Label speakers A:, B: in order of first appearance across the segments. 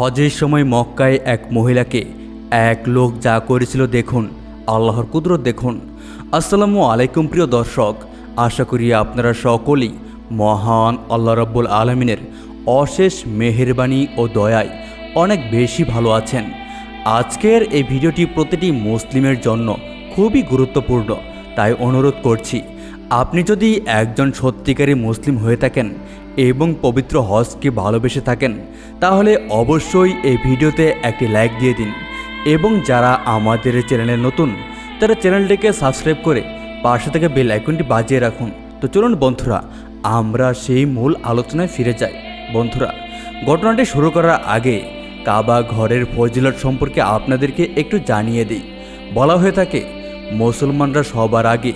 A: হজের সময় মক্কায় এক মহিলাকে এক লোক যা করেছিল দেখুন, আল্লাহর কুদরত দেখুন। আসসালামু আলাইকুম প্রিয় দর্শক, আশা করি আপনারা সকলেই মহান আল্লাহ রব্বুল আলমিনের অশেষ মেহেরবানি ও দয়ায় অনেক বেশি ভালো আছেন। আজকের এই ভিডিওটি প্রতিটি মুসলিমের জন্য খুবই গুরুত্বপূর্ণ, তাই অনুরোধ করছি, আপনি যদি একজন সত্যিকারী মুসলিম হয়ে থাকেন এবং পবিত্র হজকে ভালোবেসে থাকেন, তাহলে অবশ্যই এই ভিডিওতে একটি লাইক দিয়ে দিন। এবং যারা আমাদের চ্যানেলে নতুন, তারা চ্যানেলটিকে সাবস্ক্রাইব করে পাশে থেকে বেল আইকনটি বাজিয়ে রাখুন। তো চলুন বন্ধুরা, আমরা সেই মূল আলোচনায় ফিরে যাই। বন্ধুরা, ঘটনাটি শুরু করার আগে কাবা ঘরের ফজিলত সম্পর্কে আপনাদেরকে একটু জানিয়ে দিই। বলা হয়ে থাকে, মুসলমানরা সবার আগে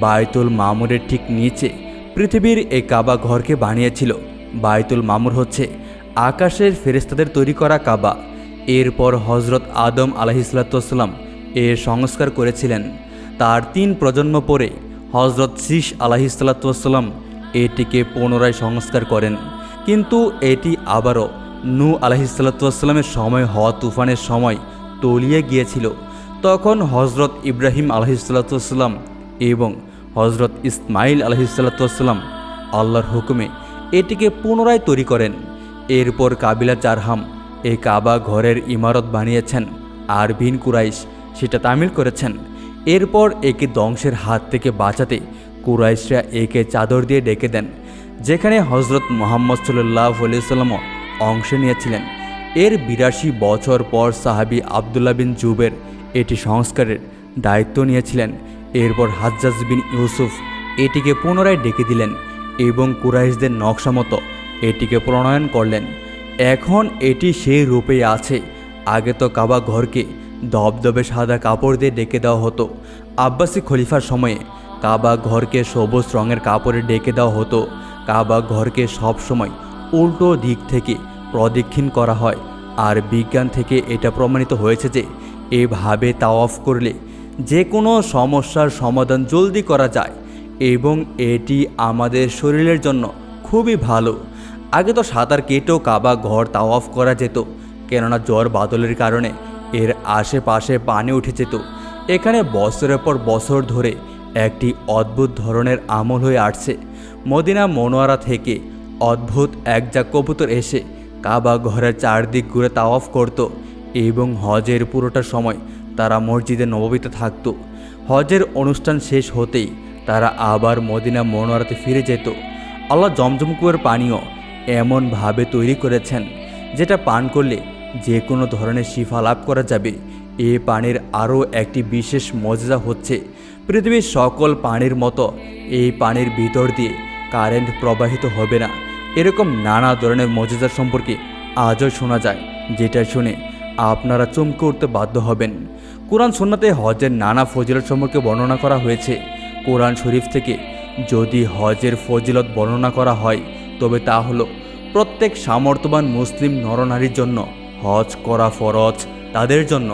A: বায়তুল মামুরের ঠিক নিচে পৃথিবীর এই কাবা ঘরকে বানিয়েছিল। বায়তুল মামুর হচ্ছে আকাশের ফেরেস্তাদের তৈরি করা কাবা। এরপর হজরত আদম আলাহিসাল্লাম এর সংস্কার করেছিলেন। তার তিন প্রজন্ম পরে হজরত শীষ আলাহিসাল্লাম এটিকে পুনরায় সংস্কার করেন। কিন্তু এটি আবারও নু আলাহিসাল্লামের সময় হওয়া তুফানের সময় তলিয়ে গিয়েছিল। তখন হজরত ইব্রাহিম আলহিসাল্লাম এবং হজরত ইসমাইল আলহিসাল্লাম আল্লাহর হুকুমে এটিকে পুনরায় তৈরি করেন। এরপর কাবিলা চারহাম এই কাবা ঘরের ইমারত বানিয়েছেন। আর বিন কুরাইশ সেটা তামিল করেছেন। এরপর একে ধ্বংসের হাত থেকে বাঁচাতে কুরাইশরা একে চাদর দিয়ে ডেকে দেন, যেখানে হজরত মোহাম্মদ সাল্লাহ সাল্লামও অংশ নিয়েছিলেন। এর বিরাশি বছর পর সাহাবি আবদুল্লাহ বিন জুবের এটি সংস্কারের দায়িত্ব নিয়েছিলেন। এরপর হাজ্জাজ বিন ইউসুফ এটিকে পুনরায় ডেকে দিলেন এবং কুরাইশদের নকশা মতো এটিকে প্রণয়ন করলেন। এখন এটি সেই রূপেই আছে। আগে তো কাবা ঘরকে দবদবে সাদা কাপড় দিয়ে ডেকে দেওয়া হতো। আব্বাসী খলিফার সময়ে কাবা ঘরকে সবুজ রঙের কাপড়ে ডেকে দেওয়া হতো। কাবা ঘরকে সবসময় উল্টো দিক থেকে প্রদক্ষিণ করা হয়। আর বিজ্ঞান থেকে এটা প্রমাণিত হয়েছে যে এভাবে তাওয়াফ করলে যে কোনো সমস্যার সমাধান জলদি করা যায় এবং এটি আমাদের শরীরের জন্য খুবই ভালো। আগে তো সাঁতার কেটেও কাবা, ঘর তাওয়াফ করা যেত। কেননা জ্বর, বাদলের কারণে এর আশেপাশে পানি উঠে যেত। এখানে বছরের পর বছর ধরে একটি অদ্ভুত ধরনের আমল হয়ে আসছে। মদিনা মনোয়ারা থেকে অদ্ভুত এক যা কবুতর এসে কাবা ঘরের চারদিক ঘুরে তাওয়াফ করত এবং হজের পুরোটা সময় তারা মসজিদে নববীতে থাকত। হজের অনুষ্ঠান শেষ হতেই তারা আবার মদিনা মনোয়ারাতে ফিরে যেত। আল্লাহ জমজম কুয়ের পানীয় এমনভাবে তৈরি করেছেন, যেটা পান করলে যে কোনো ধরনের শিফা লাভ করা যাবে। এ পানির আরও একটি বিশেষ মজা হচ্ছে, পৃথিবীর সকল পানির মতো এই পানির ভিতর দিয়ে কারেন্ট প্রবাহিত হবে না। এরকম নানা ধরনের মজেজা সম্পর্কে আজও শোনা যায়, যেটা শুনে আপনারা চমকে উঠতে বাধ্য হবেন। কোরআন সন্নাতে হজের নানা ফজিলত সম্পর্কে বর্ণনা করা হয়েছে। কোরআন শরীফ থেকে যদি হজের ফজিলত বর্ণনা করা হয়, তবে তা হলো প্রত্যেক সামর্থ্যবান মুসলিম নরনারীর জন্য হজ করা ফরজ তাদের জন্য।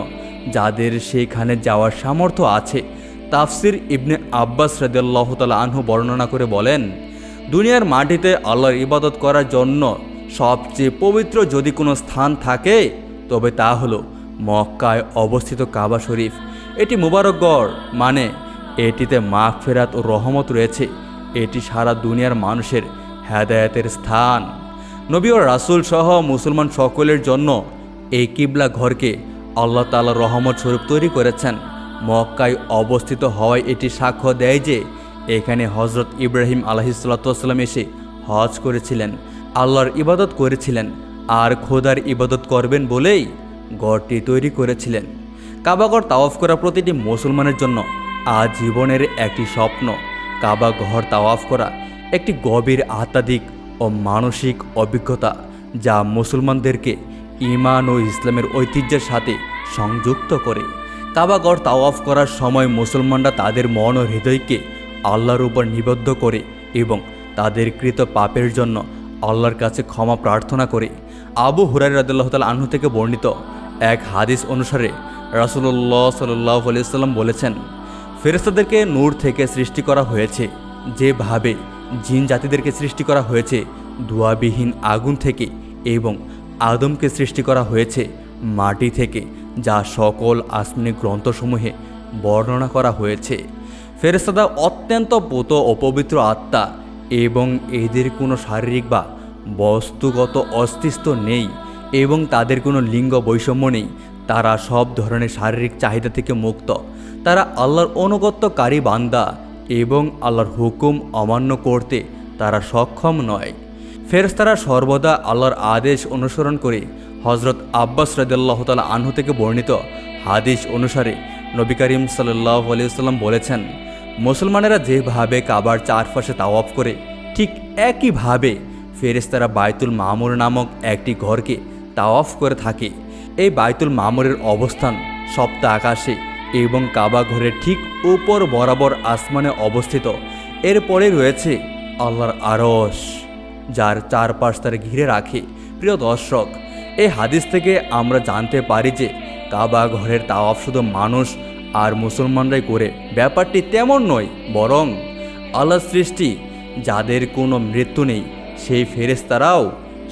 A: যাদের সেখানে যাওয়ার সামর্থ্য আছে, তাফসির ইবনে আব্বাস রাদিয়াল্লাহু তাআলা আনহু বর্ণনা করে বলেন, দুনিয়ার মাটিতে আল্লাহর ইবাদত করার জন্য সবচেয়ে পবিত্র যদি কোনো স্থান থাকে তবে তা হলো মক্কায় অবস্থিত কাবা শরীফ। এটি মুবারকগড় মানে এটিতে মাঘ, ফেরাত ও রহমত রয়েছে। এটি সারা দুনিয়ার মানুষের হেদায়েতের স্থান। নবী ও রাসুল সহ মুসলমান সকলের জন্য এই কিবলা ঘরকে আল্লাহ তালা রহমত স্বরূপ তৈরি করেছেন। মক্কায় অবস্থিত হওয়ায় এটি সাক্ষ্য দেয় যে এখানে হজরত ইব্রাহিম আলহিসাল্লাম এসে হজ করেছিলেন, আল্লাহর ইবাদত করেছিলেন। আর খোদার ইবাদত করবেন বলেই গড়টি তৈরি করেছিলেন। কাবাগর তাওয়াফ করা প্রতিটি মুসলমানের জন্য আজীবনের একটি স্বপ্ন। কাবা ঘর তাওয়াফ করা একটি গভীর আত্মাধিক ও মানসিক অভিজ্ঞতা যা মুসলমানদেরকে ইমান ও ইসলামের ঐতিহ্যের সাথে সংযুক্ত করে। কাবাগড় তাওয়াফ করার সময় মুসলমানরা তাদের মন ও হৃদয়কে আল্লাহর উপর নিবদ্ধ করে এবং তাদের কৃত পাপের জন্য আল্লাহর কাছে ক্ষমা প্রার্থনা করে। আবু হুরাই রাদুল্লাহ তাল আহ্ন থেকে বর্ণিত এক হাদিস অনুসারে রাসুল্লাহ সাল্লাহ আলিয়াল্লাম বলেছেন ফেরেস্তাদেরকে নূর থেকে সৃষ্টি করা হয়েছে, যেভাবে জিন জাতিদেরকে সৃষ্টি করা হয়েছে, ধোয়াবিহীন আগুন থেকে এবং আদমকে সৃষ্টি করা হয়েছে মাটি থেকে, যা সকল আসমানি গ্রন্থসমূহে বর্ণনা করা হয়েছে। ফেরেস্তাদা অত্যন্ত পোত অপবিত্র আত্মা এবং এদের কোনো শারীরিক বা বস্তুগত অস্তিত্ব নেই এবং তাদের কোনো লিঙ্গ বৈষম্য নেই। তারা সব ধরনের শারীরিক চাহিদা থেকে মুক্ত। তারা আল্লাহর অনুগত্যকারী বান্দা এবং আল্লাহর হুকুম অমান্য করতে তারা সক্ষম নয়। ফেরেস্তারা সর্বদা আল্লাহর আদেশ অনুসরণ করে। হজরত আব্বাস রাদিল্লাহ তালা আনহু থেকে বর্ণিত হাদিস অনুসারে নবী করিম সাল্লাহ আলিয়াল্লাম বলেছেন, মুসলমানেরা যেভাবে কাবার চারপাশে তাওয়াফ করে, ঠিক একইভাবে ফেরেস্তারা বায়তুল মামুর নামক একটি ঘরকে তাওয়াফ করে থাকে। এই বায়তুল মামুরের অবস্থান সপ্ত আকাশে এবং কাবা ঘরের ঠিক উপর বরাবর আসমানে অবস্থিত। এরপরে রয়েছে আল্লাহর আরশ, যার চারপাশ তারা ঘিরে রাখে। প্রিয় দর্শক এই হাদিস থেকে আমরা জানতে পারি যে কাবা ঘরের তাওয়াফ শুধু মানুষ আর মুসলমানরাই করে। ব্যাপারটি তেমন নয়, বরং আল্লাহ সৃষ্টি, যাদের কোনো মৃত্যু নেই সেই ফেরেস্তারাও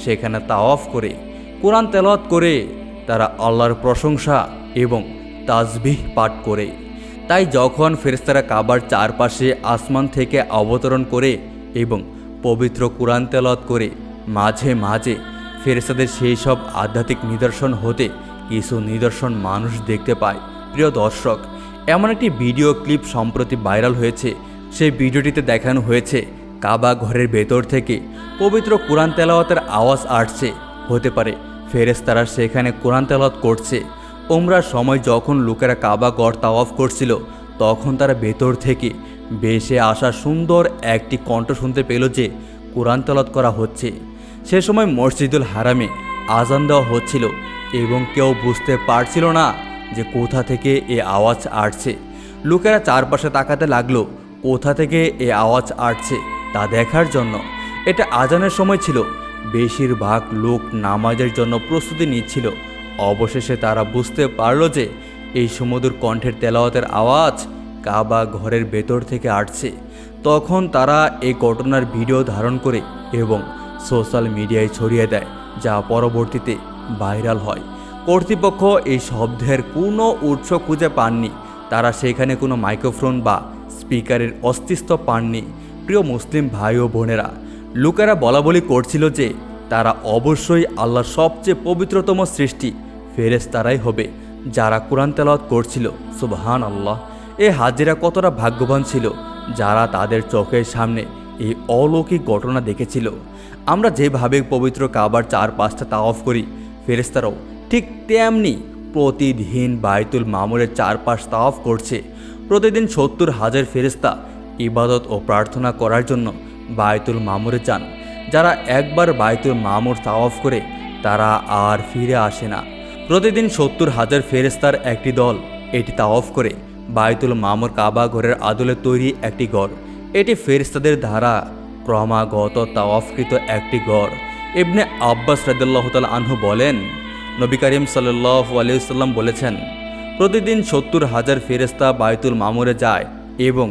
A: সেখানে তাওয়াফ করে, কোরআন তেলাওয়াত করে, তারা আল্লাহর প্রশংসা এবং তাজবিহ পাঠ করে। তাই যখন ফেরেস্তারা কাবার চারপাশে আসমান থেকে অবতরণ করে এবং পবিত্র কোরআন তেলাওয়াত করে, মাঝে মাঝে ফেরেস্তাদের সেই সব আধ্যাত্মিক নিদর্শন হতে কিছু নিদর্শন মানুষ দেখতে পায়। প্রিয় দর্শক, এমন একটি ভিডিও ক্লিপ সম্প্রতি ভাইরাল হয়েছে। সেই ভিডিওটিতে দেখানো হয়েছে কাবা ঘরের ভেতর থেকে পবিত্র কোরআন তেলাওয়াতের আওয়াজ আসছে। হতে পারে ফেরেস তারা সেখানে কোরআন তেলাওয়াত করছে। ওমরার সময় যখন লোকেরা কাবা গড় তাওয়াফ করছিল, তখন তারা ভেতর থেকে বেশে আসা সুন্দর একটি কণ্ঠ শুনতে পেল যে কোরআন তেলাওয়াত করা হচ্ছে। সে সময় মসজিদুল হারামে আজান দেওয়া হচ্ছিল এবং কেউ বুঝতে পারছিল না যে কোথা থেকে এ আওয়াজ আসছে। লোকেরা চারপাশে তাকাতে লাগল, কোথা থেকে এ আওয়াজ আসছে। তা দেখার জন্য। এটা আজানের সময় ছিল। বেশিরভাগ লোক নামাজের জন্য প্রস্তুতি নিচ্ছিল। অবশেষে তারা বুঝতে পারল যে এই সমুদ্র কণ্ঠের তেলাওয়াতের আওয়াজ কাবা ঘরের ভেতর থেকে আসছে। তখন তারা এই ঘটনার ভিডিও ধারণ করে এবং সোশ্যাল মিডিয়ায় ছড়িয়ে দেয়, যা পরবর্তীতে ভাইরাল হয়। কর্তৃপক্ষ এই শব্দের কোনো উৎস খুঁজে পাননি। তারা সেখানে কোনো মাইক্রোফোন বা স্পিকারের অস্তিত্ব পাননি। প্রিয় মুসলিম ভাই ও বোনেরা, লোকেরা বলা বলি করছিল যে, তারা অবশ্যই আল্লাহর সবচেয়ে পবিত্রতম সৃষ্টি ফেরেস তারাই হবে, যারা কোরআন তেলাওয়াত করছিল। সুবহান আল্লাহ এ হাজিরা কতটা ভাগ্যবান ছিল, যারা তাদের চোখের সামনে এই অলৌকিক ঘটনা দেখেছিল। আমরা যেভাবে পবিত্র কাবার চার পাঁচটা তাওয়াফ করি ফেরেস্তারাও ঠিক তেমনি প্রতিদিন বায়তুল মামুরের চারপাশ তাওয়াফ করছে। প্রতিদিন সত্তর হাজার ফেরেস্তা ইবাদত ও প্রার্থনা করার জন্য বায়তুল মামুরে যান। যারা একবার বায়তুল মামুর তাওয়াফ করে, তারা আর ফিরে আসে না। প্রতিদিন সত্তর হাজার ফেরেস্তার একটি দল এটি তাওয়াফ করে। বায়তুল মামুর কাবা ঘরের আদলে তৈরি একটি ঘর। এটি ফেরেস্তাদের দ্বারা ক্রমাগত তাওয়াফকৃত একটি ঘর। ইবনে আব্বাস রাদিল্লাহ তাল আনহু বলেন, নবী করিম সাল্লাহ আলিয়াল্লাম বলেছেন, প্রতিদিন সত্তর হাজার ফেরেস্তা বায়তুল মামুরে যায় এবং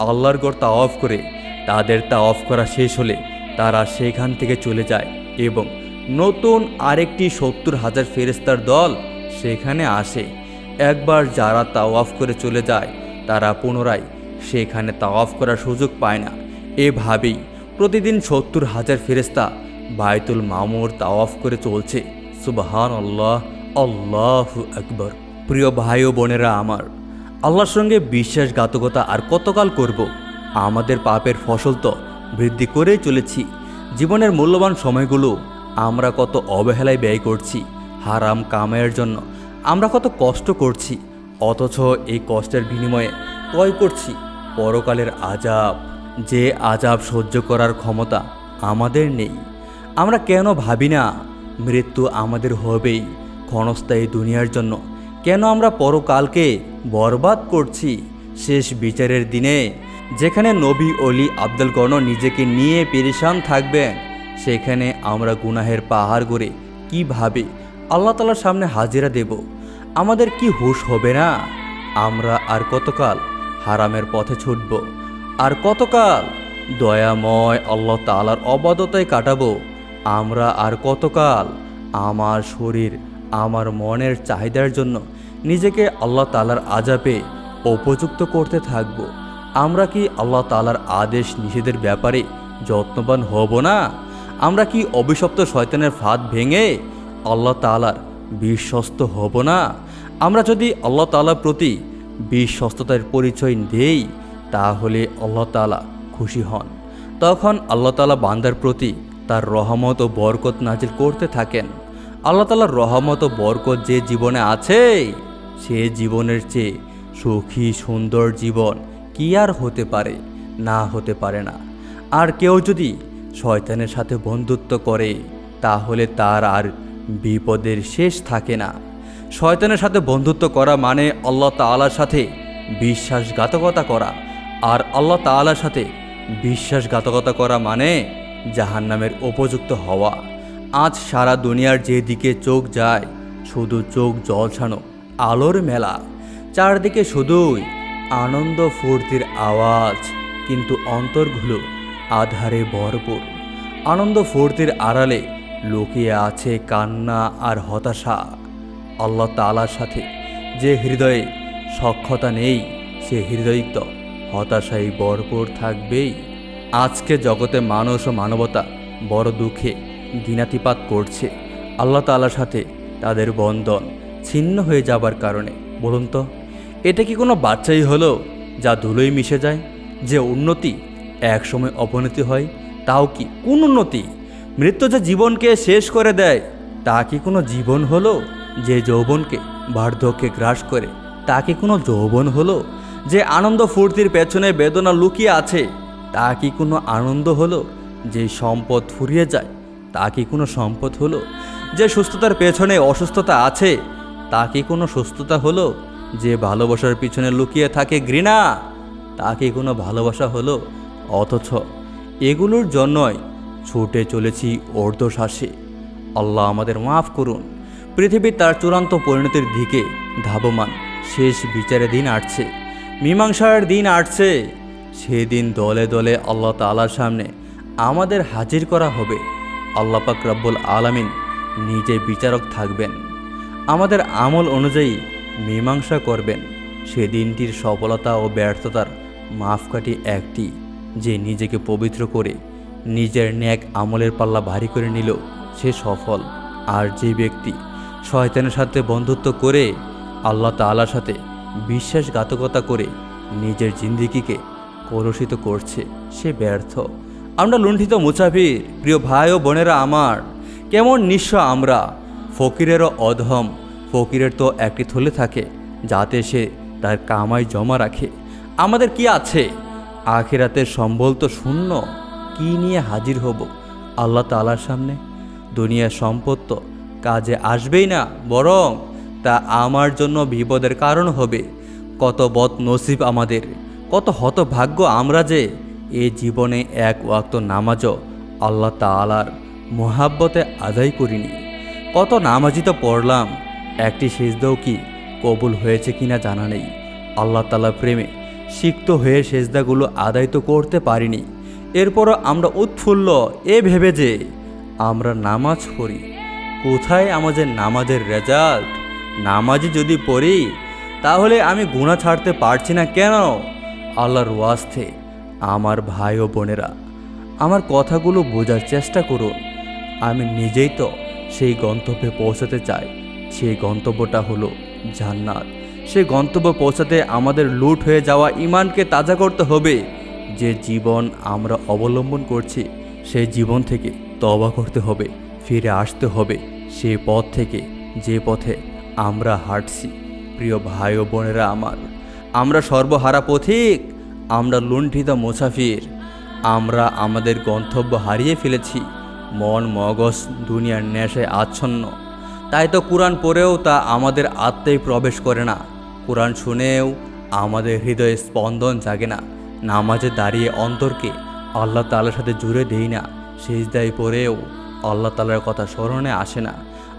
A: আল্লাহর গড় তা অফ করে, তাদের তা অফ করা শেষ হলে তারা সেখান থেকে চলে যায় এবং নতুন আরেকটি সত্তর হাজার ফেরেস্তার দল সেখানে আসে। একবার যারা তা অফ করে চলে যায়, তারা পুনরায় সেখানে তা অফ করার সুযোগ পায় না। এভাবেই প্রতিদিন সত্তর হাজার ফেরেস্তা বায়তুল মামুর তা অফ করে চলছে। সুবাহান আল্লাহ আল্লাহ আকবর। প্রিয় ভাই ও বোনেরা আমার আল্লাহর সঙ্গে বিশ্বাসঘাতকতা আর কতকাল করব? আমাদের পাপের ফসল তো বৃদ্ধি করেই চলেছি। জীবনের মূল্যবান সময়গুলো আমরা কত অবহেলায় ব্যয় করছি, হারাম কামাইয়ের জন্য আমরা কত কষ্ট করছি, অথচ এই কষ্টের বিনিময়ে ক্রয় করছি। পরকালের আজাব, যে আজাব সহ্য করার ক্ষমতা আমাদের নেই। আমরা কেন ভাবি না, মৃত্যু আমাদের হবেই ক্ষণস্থায়ী দুনিয়ার জন্য কেন আমরা পরকালকে বরবাদ করছি? শেষ বিচারের দিনে যেখানে নবী অলি আব্দুল গণ নিজেকে নিয়ে পেরেশান থাকবেন, সেখানে আমরা গুনাহের পাহাড় করে কীভাবে আল্লাহ তালার সামনে হাজিরা দেব? আমাদের কি হুশ হবে না? আমরা আর কতকাল হারামের পথে ছুটব? আর কতকাল দয়াময় আল্লাহ তালার অবাদতায় কাটাবো? আমরা আর কতকাল আমার শরীর আমার মনের চাহিদার জন্য নিজেকে আল্লাহ তালার আজাবে উপযুক্ত করতে থাকব। আমরা কি আল্লাহ তালার আদেশ নিষেধের ব্যাপারে যত্নবান হব না? আমরা কি অভিশপ্ত শয়তানের ফাঁদ ভেঙে আল্লাহ তালার বিশ্বস্ত হব না? আমরা যদি আল্লাহ তালার প্রতি বিশ্বস্ততার পরিচয় দেই, তাহলে আল্লাহ তালা খুশি হন। তখন আল্লাহ তালা বান্দার প্রতি তার রহমত ও বরকত নাজিল করতে থাকেন। আল্লাহ তালার রহমত বরকত যে জীবনে আছে, সে জীবনের চেয়ে সুখী, সুন্দর জীবন কি আর হতে পারে, না হতে পারে না। আর কেউ যদি শয়তানের সাথে বন্ধুত্ব করে, তাহলে তার আর বিপদের শেষ থাকে না। শয়তানের সাথে বন্ধুত্ব করা মানে আল্লাহ তাআলার সাথে বিশ্বাসঘাতকতা করা। আর আল্লাহ তাআলার সাথে বিশ্বাসঘাতকতা করা মানে জাহান্নামের উপযুক্ত হওয়া। আজ সারা দুনিয়ার যেদিকে চোখ যায়, শুধু চোখ জলছানো আলোর মেলা। চারদিকে শুধুই আনন্দ ফুর্তির আওয়াজ, কিন্তু অন্তরগুলো আধারে ভরপুর। আনন্দ ফুর্তির আড়ালে লুকিয়ে আছে কান্না আর হতাশা। আল্লাহ তালার সাথে যে হৃদয়ে সক্ষতা নেই, সে হৃদয় তো হতাশায় ভরপুর থাকবেই। আজকে জগতে মানুষ ও মানবতা বড় দুঃখে দিনাতিপাত করছে। আল্লাহ তালার সাথে তাদের বন্ধন ছিন্ন হয়ে যাবার কারণে। বলুন তো, এটা কি কোনো বাচ্চাই হলো যা ধুলোই মিশে যায়? যে উন্নতি একসময় অবনতি হয়, তাও কি কোন উন্নতি? মৃত্যু যে জীবনকে শেষ করে দেয়, তা কি কোনো জীবন হলো? যে যৌবনকে বার্ধক্যে গ্রাস করে, তা কি কোনো যৌবন হলো? যে আনন্দ ফুর্তির পেছনে বেদনা লুকিয়ে আছে, তা কি কোনো আনন্দ হলো? যে সম্পদ ফুরিয়ে যায় তা কি কোনো সম্পদ হলো? যে সুস্থতার পেছনে অসুস্থতা আছে, তা কি কোনো সুস্থতা হলো? যে ভালোবাসার পিছনে লুকিয়ে থাকে ঘৃণা, তা কি কোনো ভালোবাসা হলো? অথচ এগুলোর জন্যই ছুটে চলেছি অর্ধশ্বাসে আল্লাহ আমাদের মাফ করুন। পৃথিবী তার চূড়ান্ত পরিণতির দিকে ধাবমান। শেষ বিচারের দিন আটছে মীমাংসার দিন আটছে সেদিন দলে দলে আল্লাহ তালার সামনে আমাদের হাজির করা হবে। আল্লাহ পাক রব্বুল আলামিন নিজে বিচারক থাকবেন। আমাদের আমল অনুযায়ী মীমাংসা করবেন। সেদিনটির সফলতা ও ব্যর্থতার মাপকাঠি একটি যে নিজেকে পবিত্র করে, নিজের ন্যাক আমলের পাল্লা ভারী করে নিল, সে সফল। আর যে ব্যক্তি শয়তানের সাথে বন্ধুত্ব করে, আল্লাহ তাআলার সাথে বিশ্বাসঘাতকতা করে নিজের জিন্দিগিকে কলুষিত করছে, সে ব্যর্থ। আমরা লুণ্ঠিত মুসাফির প্রিয় ভাই ও বোনেরা আমার। কেমন নিঃস্ব আমরা। ফকিরেরও অধম, ফকিরের তো একটি থলে থাকে, যাতে সে তার কামাই জমা রাখে। আমাদের কি আছে? আখেরাতের সম্বল তো শূন্য, কি নিয়ে হাজির হব? আল্লাহ তালার সামনে দুনিয়ার সম্পদ তো কাজে আসবেই না, বরং তা আমার জন্য বিপদের কারণ হবে। কত বদ নসিব আমাদের, কত হতভাগ্য আমরা যে এ জীবনে এক ওয়াক্ত নামাজও আল্লাহ তালার মোহাব্বতে আদায় করিনি। কত নামাজি তো পড়লাম, একটি সেজদাও কি কবুল হয়েছে কিনা জানা নেই। আল্লাহ তালা প্রেমে সিক্ত হয়ে সেজদাগুলো আদায় তো করতে পারিনি। এরপরও আমরা উৎফুল্ল, এ ভেবে যে আমরা নামাজ পড়ি। কোথায় আমাদের নামাজের রেজাল্ট? নামাজই যদি পড়ি, তাহলে আমি গুণা ছাড়তে পারছি না কেন? আল্লাহর ওয়াস্তে আমার ভাই ও বোনেরা, আমার কথাগুলো বোঝার চেষ্টা করুন। আমি নিজেই তো সেই গন্তব্যে পৌঁছাতে চাই। সেই গন্তব্যটা হলো জান্নাত। সেই গন্তব্য পৌঁছাতে আমাদের লুট হয়ে যাওয়া ইমানকে তাজা করতে হবে। যে জীবন আমরা অবলম্বন করছি, সেই জীবন থেকে তবা করতে হবে, ফিরে আসতে হবে। সেই পথ থেকে, যে পথে আমরা হাঁটছি। প্রিয় ভাই ও বোনেরা আমার, আমরা সর্বহারা পথিক। আমরা লুণ্ঠিত মুসাফির। আমরা আমাদের গন্তব্য হারিয়ে ফেলেছি। মন মগজ দুনিয়ার নেশায় আচ্ছন্ন। তাই তো কোরআন পড়েও তা আমাদের আত্মায় প্রবেশ করে না। কোরআন শুনেও আমাদের হৃদয়ে স্পন্দন জাগে না। নামাজে দাঁড়িয়ে অন্তরকে আল্লাহ তালার সাথে জুড়ে দেই না। সেজদায় পড়েও আল্লাহ তালার কথা স্মরণে আসে না।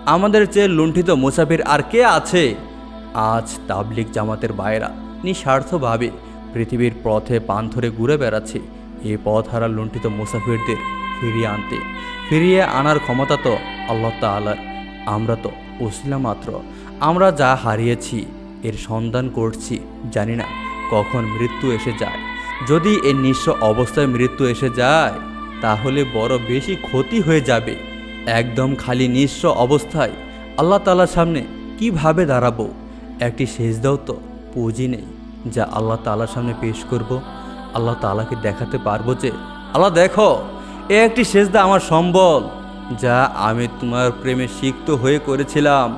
A: আমাদের চেয়ে লুণ্ঠিত মুসাফির আর কে আছে? আজ তাবলিক জামাতের বাইরা নিঃস্বার্থভাবে পৃথিবীর পথে পান ধরে ঘুরে বেড়াচ্ছে। এই পথ হারা লুণ্ঠিত মুসাফিরদের ফিরিয়ে আনতে। ফিরিয়ে আনার ক্ষমতা তো আল্লাহ তালার আমরা তো উসিলা মাত্র। আমরা যা হারিয়েছি, এর সন্ধান করছি, জানি না কখন মৃত্যু এসে যায়। যদি এর নিঃস্ব অবস্থায় মৃত্যু এসে যায়, তাহলে বড় বেশি ক্ষতি হয়ে যাবে। একদম খালি নিঃস্ব অবস্থায় আল্লাহ তালার সামনে কীভাবে দাঁড়াবো? একটি সেজদাও তো পুঁজি নেই। যা আল্লাহ তালার সামনে পেশ করব। আল্লাহ তালাকে দেখাতে পারব যে, আল্লাহ দেখো, এ একটি সেজদা আমার সম্বল, যা আমি তোমার প্রেমে সিক্ত হয়ে করেছিলাম।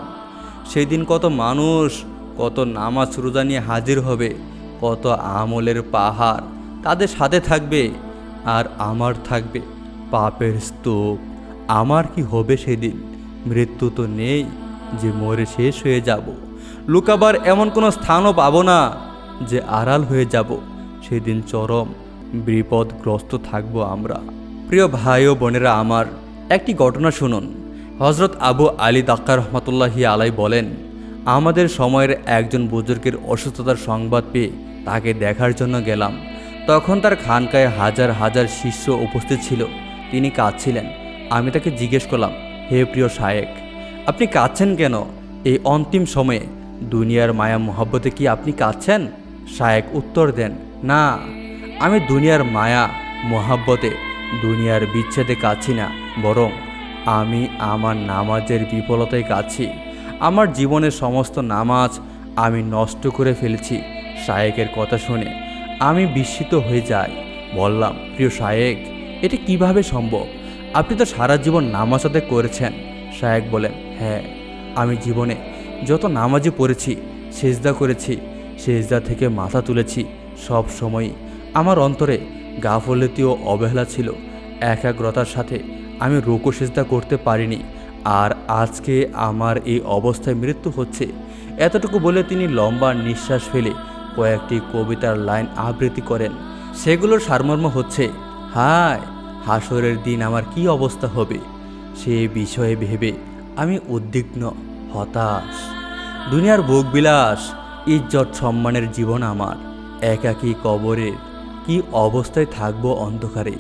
A: সেই দিন কত মানুষ, কত নামাজ রোজা নিয়ে হাজির হবে, কত আমলের পাহাড় তাদের সাথে থাকবে আর আমার থাকবে। পাপের স্তূপ, আমার কি হবে সেদিন? মৃত্যু তো নেই যে মরে শেষ হয়ে যাব। লুকাবার এমন কোনো স্থানও পাবো না। যে আড়াল হয়ে যাব, সেদিন চরম বিপদগ্রস্ত থাকব আমরা। প্রিয় ভাই ও বোনেরা আমার, একটি ঘটনা শুনুন। হজরত আবু আলী দাক্কার রহমতুল্লাহি আলাই বলেন, আমাদের সময়ের একজন বুজুর্গের অসুস্থতার সংবাদ পেয়ে তাকে দেখার জন্য গেলাম। তখন তার খানকায় হাজার হাজার শিষ্য উপস্থিত ছিল। তিনি কাঁদছিলেন। আমি তাকে জিজ্ঞেস করলাম, হে প্রিয় শায়েক, আপনি কাঁদছেন কেন? এই অন্তিম সময়ে দুনিয়ার মায়া মোহাব্বতে কি আপনি কাঁদছেন? শায়েক উত্তর দেন, না, আমি দুনিয়ার মায়া, মোহাব্বতে, দুনিয়ার বিচ্ছেদে কাছি না, বরং আমি আমার নামাজের বিফলতায় কাছি আমার জীবনের সমস্ত নামাজ আমি নষ্ট করে ফেলেছি। শায়েকের কথা শুনে আমি বিস্মিত হয়ে যাই। বললাম, প্রিয় শায়েক, এটা কীভাবে সম্ভব? আপনি তো সারা জীবন নামাজ আদায় করেছেন। শায়েক বলেন হ্যাঁ আমি জীবনে যত নামাজই পড়েছি, সেজদা করেছি সেজদা থেকে মাথা তুলেছি সব সময়ই। আমার অন্তরে গাফলতি ও অবহেলা ছিল। একাগ্রতার সাথে আমি রোকো সেজদা করতে পারিনি। আর আজকে আমার এই অবস্থায় মৃত্যু হচ্ছে। এতটুকু বলে তিনি লম্বা নিঃশ্বাস ফেলে কয়েকটি কবিতার লাইন আবৃত্তি করেন। সেগুলোর সারমর্ম হচ্ছে, হায়, হাসরের দিন আমার কি অবস্থা হবে? সে বিষয়ে ভেবে আমি উদ্বিগ্ন, হতাশ। দুনিয়ার ভোগবিলাস ইজ্জত সম্মানের জীবন আমার। একাকী কবরের কি অবস্থায় থাকব অন্ধকারে?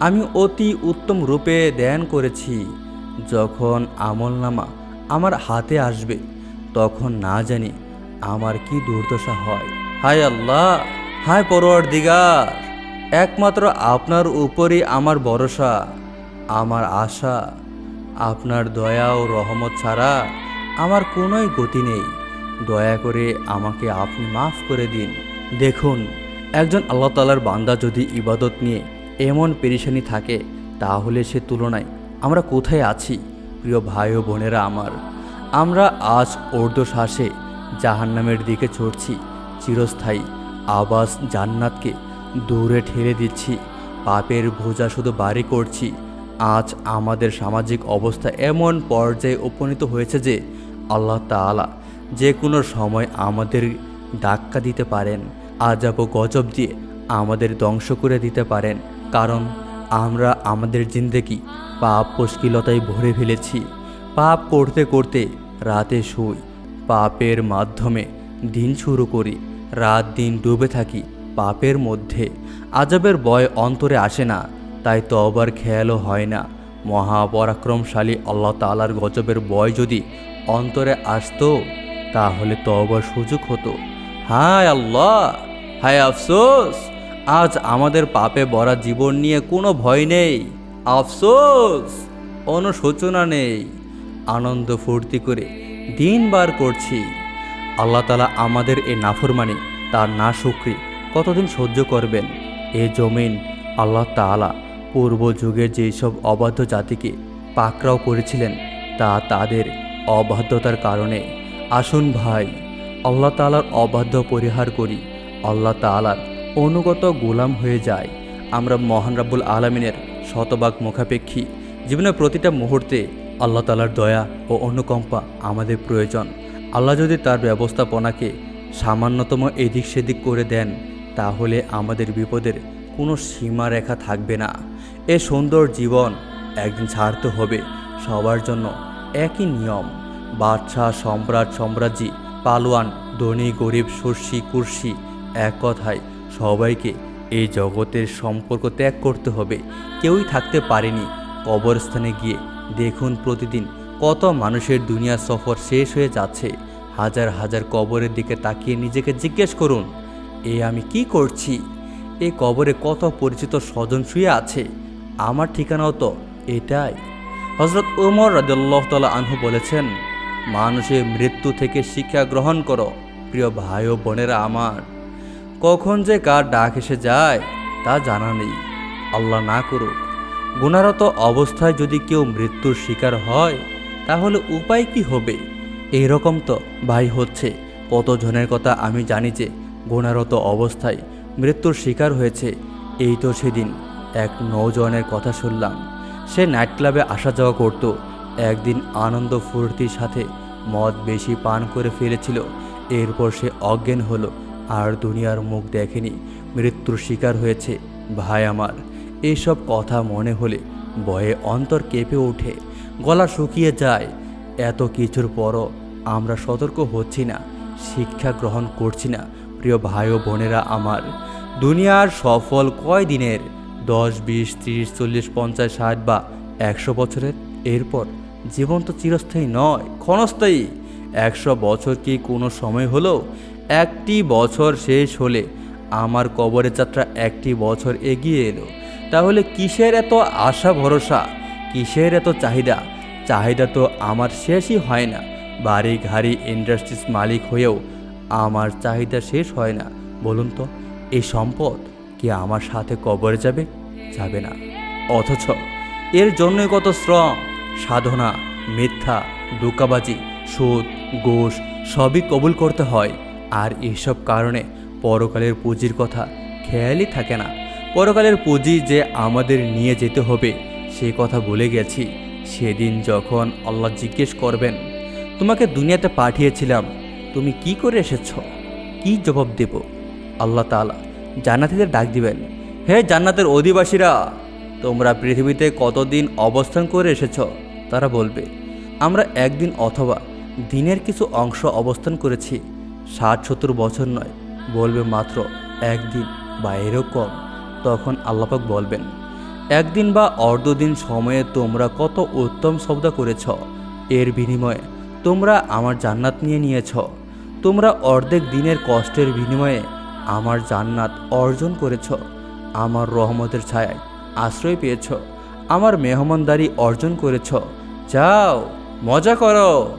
A: আমি অতি উত্তম রূপে ধ্যান করেছি। যখন আমলনামা আমার হাতে আসবে, তখন না জানি আমার কি দুর্দশা হয়। হায় আল্লাহ! হায় পরোয়ার দিগার একমাত্র আপনার উপরই আমার ভরসা, আমার আশা। আপনার দয়া ও রহমত ছাড়া আমার কোনোই গতি নেই। দয়া করে আমাকে আপনি মাফ করে দিন। দেখুন, একজন আল্লাহ তালার বান্দা যদি ইবাদত নিয়ে এমন পেরেশানি থাকে, তাহলে সে তুলনায় আমরা কোথায় আছি? প্রিয় ভাই ও বোনেরা আমার, আমরা আজ ঊর্ধ্বশ্বাসে জাহান্নামের দিকে চড়ছি, চিরস্থায়ী আবাস জান্নাতকে দূরে ঠেলে দিচ্ছি, পাপের ভোজা শুধু বাড়ি করছি। আজ আমাদের সামাজিক অবস্থা এমন পর্যায়ে উপনীত হয়েছে যে আল্লাহ তাআলা যে কোনো সময় আমাদের ধাক্কা দিতে পারেন আজাব ও গজব দিয়ে আমাদের ধ্বংস করে দিতে পারেন, কারণ আমরা আমাদের জিন্দেগি পাপ মুশকিলতায় ভরে ফেলেছি। পাপ করতে করতে রাতে শুই, পাপের মাধ্যমে দিন শুরু করি, রাত দিন ডুবে থাকি পাপের মধ্যে। আজবের বয় অন্তরে আসে না, তাই তবার খেয়ালও হয় না। মহাপরাক্রমশালী আল্লাহ তালার গজবের বয় যদি অন্তরে আসতো তাহলে তবার সুযোগ হতো। হায় আল্লাহ, হায় আফসোস, আজ আমাদের পাপে ভরা জীবন নিয়ে কোনো ভয় নেই। আফসোস, অনুশোচনা নেই। আনন্দ ফুর্তি করে দিন বার করছি। আল্লাহ তালা আমাদের এ নাফরমানি, তার না শুক্রি কতদিন সহ্য করবেন? এ জমিন আল্লাহ তাআলা পূর্ব যুগে যেসব অবাধ্য জাতিকে পাকরাও করেছিলেন, তা তাদের অবাধ্যতার কারণে আসুন ভাই, আল্লাহ তাআলার অবাধ্য পরিহার করি। আল্লাহ তাআলার অনুগত গোলাম হয়ে যায়। আমরা মহান রাব্বুল আলমিনের শতভাগ মুখাপেক্ষী। জীবনের প্রতিটা মুহূর্তে আল্লাহ তালার দয়া ও অনুকম্পা আমাদের প্রয়োজন। আল্লাহ যদি তার ব্যবস্থাপনাকে সামান্যতম এদিক সেদিক করে দেন, তাহলে আমাদের বিপদের কোনো সীমারেখা থাকবে না। এ সুন্দর জীবন একদিন ছাড়তে হবে। সবার জন্য একই নিয়ম। বাদশাহ, সম্রাট, সম্রাজ্ঞী, পালোয়ান, ধনী, গরিব শস্যি কুর্সি, এক কথায় সবাইকে এই জগতের সম্পর্ক ত্যাগ করতে হবে। কেউই থাকতে পারেনি। কবরস্থানে গিয়ে দেখুন প্রতিদিন কত মানুষের দুনিয়া সফর শেষ হয়ে যাচ্ছে। হাজার হাজার কবরের দিকে তাকিয়ে নিজেকে জিজ্ঞেস করুন, এ আমি কি করছি? এই কবরে কত পরিচিত স্বজন শুয়ে আছে? আমার ঠিকানাও তো এটাই। হজরত ওমর রাদিয়াল্লাহু তাআলা আনহু বলেছেন মানুষের মৃত্যু থেকে শিক্ষা গ্রহণ করো, প্রিয় ভাই ও বোনেরা আমার। কখন যে কার ডাক এসে যায়, তা জানা নেই। আল্লাহ না করুক, গুণারত অবস্থায় যদি কেউ মৃত্যুর শিকার হয়, তাহলে উপায় কি হবে? এইরকম তো ভাই হচ্ছে। কতজনের কথা আমি জানি যে গুণারত অবস্থায় মৃত্যুর শিকার হয়েছে। এই তো সেদিন এক নৌজওয়ানের কথা শুনলাম। সে নাইট ক্লাবে আসা যাওয়া করত। একদিন আনন্দ ফুর্তির সাথে মদ বেশি পান করে ফেলেছিল। এরপর সে অজ্ঞান হলো, আর দুনিয়ার মুখ দেখেনি। মৃত্যুর শিকার হয়েছে, ভাই আমার। এইসব কথা মনে হলে ভয়ে অন্তর কেঁপে ওঠে। গলা শুকিয়ে যায়, এত কিছুর পরও আমরা সতর্ক হচ্ছি না, শিক্ষা গ্রহণ করছি না, প্রিয় ভাই ও বোনেরা আমার। দুনিয়ার সফল কয় দিনের দশ, বিশ, ত্রিশ, চল্লিশ, পঞ্চাশ, ষাট বা একশো বছরের? এরপর জীবন তো চিরস্থায়ী নয়, ক্ষণস্থায়ী। একশো বছর কি কোনো সময় হলো? একটি বছর শেষ হলে আমার কবরের যাত্রা একটি বছর এগিয়ে এলো। তাহলে কিসের এত আশা, ভরসা? কিসের এত চাহিদা? চাহিদা তো আমার শেষই হয় না। বাড়ি, ঘাড়ি, ইন্ডাস্ট্রিজ মালিক হয়েও আমার চাহিদা শেষ হয় না। বলুন তো, এই সম্পদ কি আমার সাথে কবরে যাবে? যাবে না। অথচ এর জন্যই কত শ্রম সাধনা, মিথ্যা, দুকাবাজি সুদ ঘোষ সবই কবুল করতে হয়। আর এইসব কারণে পরকালের পুঁজির কথা খেয়ালই থাকে না। পরকালের পুঁজি যে আমাদের নিয়ে যেতে হবে, সে কথা বলে গেছি। সেদিন যখন আল্লাহ জিজ্ঞেস করবেন, তোমাকে দুনিয়াতে পাঠিয়েছিলাম, তুমি কি করে এসেছ? কি জবাব দেব? আল্লাহ তাআলা জান্নাতীদের ডাক দিবেন, হে জান্নাতের অধিবাসীরা, তোমরা পৃথিবীতে কতদিন অবস্থান করে এসেছ? তারা বলবে, আমরা একদিন অথবা দিনের কিছু অংশ অবস্থান করেছি, ষাট, সত্তর বছর নয়। বলবে মাত্র, একদিন বা এরকম। তখন আল্লাপাক বলবেন, একদিন বা অর্ধদিন সময়ে তোমরা কত উত্তম সৌদা করেছ। এর বিনিময়ে তোমরা আমার জান্নাত নিয়ে নিয়েছ। তোমরা অর্ধেক দিনের কষ্টের বিনিময়ে আমার জান্নাত অর্জন করেছ। আমার রহমতের ছায়ায় আশ্রয় পেয়েছ। আমার মেহমানদারি অর্জন করেছ। যাও, মজা করো।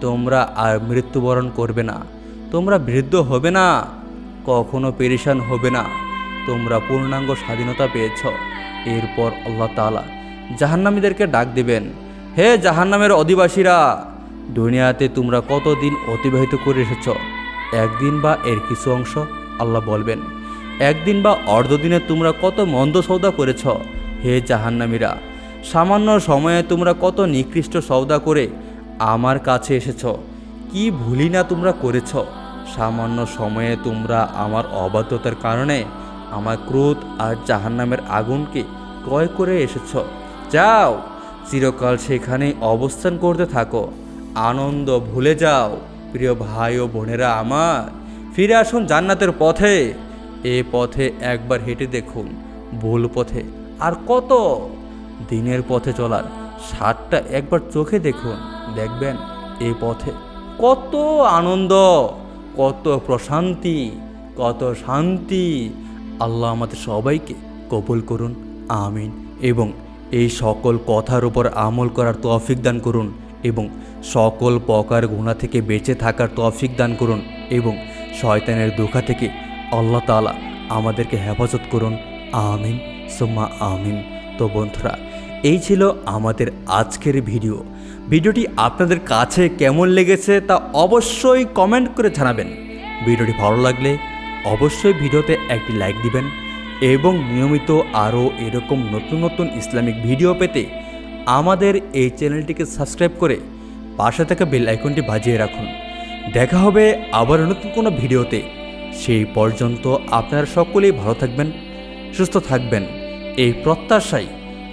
A: তোমরা আর মৃত্যুবরণ করবে না। তোমরা বৃদ্ধ হবে না, কখনো পেরেশান হবে না। তোমরা পূর্ণাঙ্গ স্বাধীনতা পেয়েছ। এরপর আল্লাহ তাআলা জাহান্নামীদেরকে ডাক দিবেন, হে জাহান্নামের অধিবাসীরা, দুনিয়াতে তোমরা কতদিন অতিবাহিত করে এসেছ? একদিন বা এর কিছু অংশ আল্লাহ বলবেন। একদিন বা অর্ধদিনে তোমরা কত মন্দ সৌদা করেছ? হে জাহান্নামীরা সামান্য সময়ে তোমরা কত নিকৃষ্ট সৌদা করে আমার কাছে এসেছ। কি ভুলি না তোমরা করেছ? সামান্য সময়ে তোমরা আমার অবাধ্যতার কারণে আমার ক্রোধ আর জাহান্নামের আগুনকে ক্রয় করে এসেছ। যাও, চিরকাল সেখানেই অবস্থান করতে থাকো। আনন্দ ভুলে যাও, প্রিয় ভাই ও বোনেরা আমার। ফিরে আসুন জান্নাতের পথে। এ পথে একবার হেঁটে দেখুন, ভুল পথে আর কত দিনের পথে চলার সাতটা একবার চোখে দেখুন, দেখবেন এই পথে কত আনন্দ, কত প্রশান্তি, কত শান্তি। আল্লাহ আমাদের সবাইকে কবুল করুন, আমিন। এবং এই সকল কথার উপর আমল করার তৌফিক দান করুন এবং সকল প্রকার গুণা থেকে বেঁচে থাকার তৌফিক দান করুন এবং শয়তানের দুঃখা থেকে আল্লাহ তাআলা আমাদেরকে হেফাজত করুন, আমিন। সুম্মা আমিন। তো বন্ধুরা এই ছিল আমাদের আজকের ভিডিও। ভিডিওটি আপনাদের কাছে কেমন লেগেছে তা অবশ্যই কমেন্ট করে জানাবেন। ভিডিওটি ভালো লাগলে অবশ্যই ভিডিওতে একটি লাইক দিবেন এবং নিয়মিত আরও এরকম নতুন নতুন ইসলামিক ভিডিও পেতে আমাদের এই চ্যানেলটিকে সাবস্ক্রাইব করে পাশে থাকা বেল আইকনটি বাজিয়ে রাখুন। দেখা হবে আবার নতুন কোনো ভিডিওতে। সেই পর্যন্ত আপনারা সকলেই ভালো থাকবেন, সুস্থ থাকবেন। এই প্রত্যাশায়